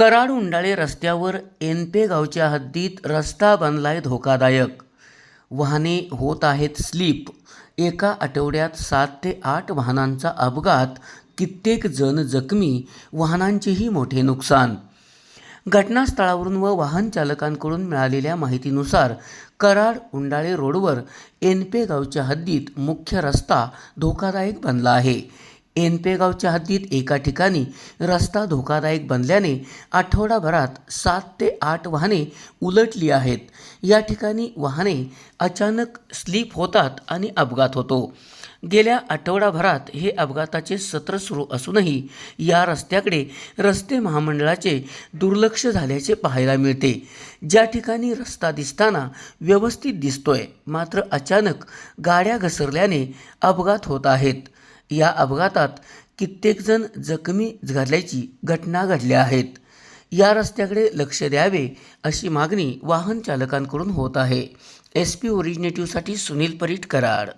कराड उंडाळे रस्त्यावर एनपे गावच्या हद्दीत रस्ता बनलाय धोकादायक. वाहने होत आहेत स्लीप. एका आठवड्यात सात ते आठ वाहनांचा अपघात. कित्येक जण जखमी वाहनांचेही मोठे नुकसान. घटनास्थळावरून व वाहन चालकांकडून मिळालेल्या माहितीनुसार कराड उंडाळे रोडवर एनपे गावच्या हद्दीत मुख्य रस्ता धोकादायक बनला आहे. एनपेगावच्या हद्दीत एका ठिकाणी रस्ता धोकादायक बनल्याने आठवडाभरात सात ते आठ वाहने उलटली आहेत. या ठिकाणी वाहने अचानक स्लीप होतात आणि अपघात होतो. गेल्या आठवडाभरात हे अपघाताचे सत्र सुरू असूनही या रस्त्याकडे रस्ते महामंडळाचे दुर्लक्ष झाल्याचे पाहायला मिळते. ज्या ठिकाणी रस्ता दिसताना व्यवस्थित दिसतोय मात्र अचानक गाड्या घसरल्याने अपघात होत आहेत. या अपघातात कित्येकजण जखमी झाल्याची घटना घडल्या आहेत. या रस्त्याकडे लक्ष द्यावे अशी मागणी वाहन चालकांकडून होत आहे. एस पी ओरिजिनेटिव्हसाठी सुनील परीट कराड.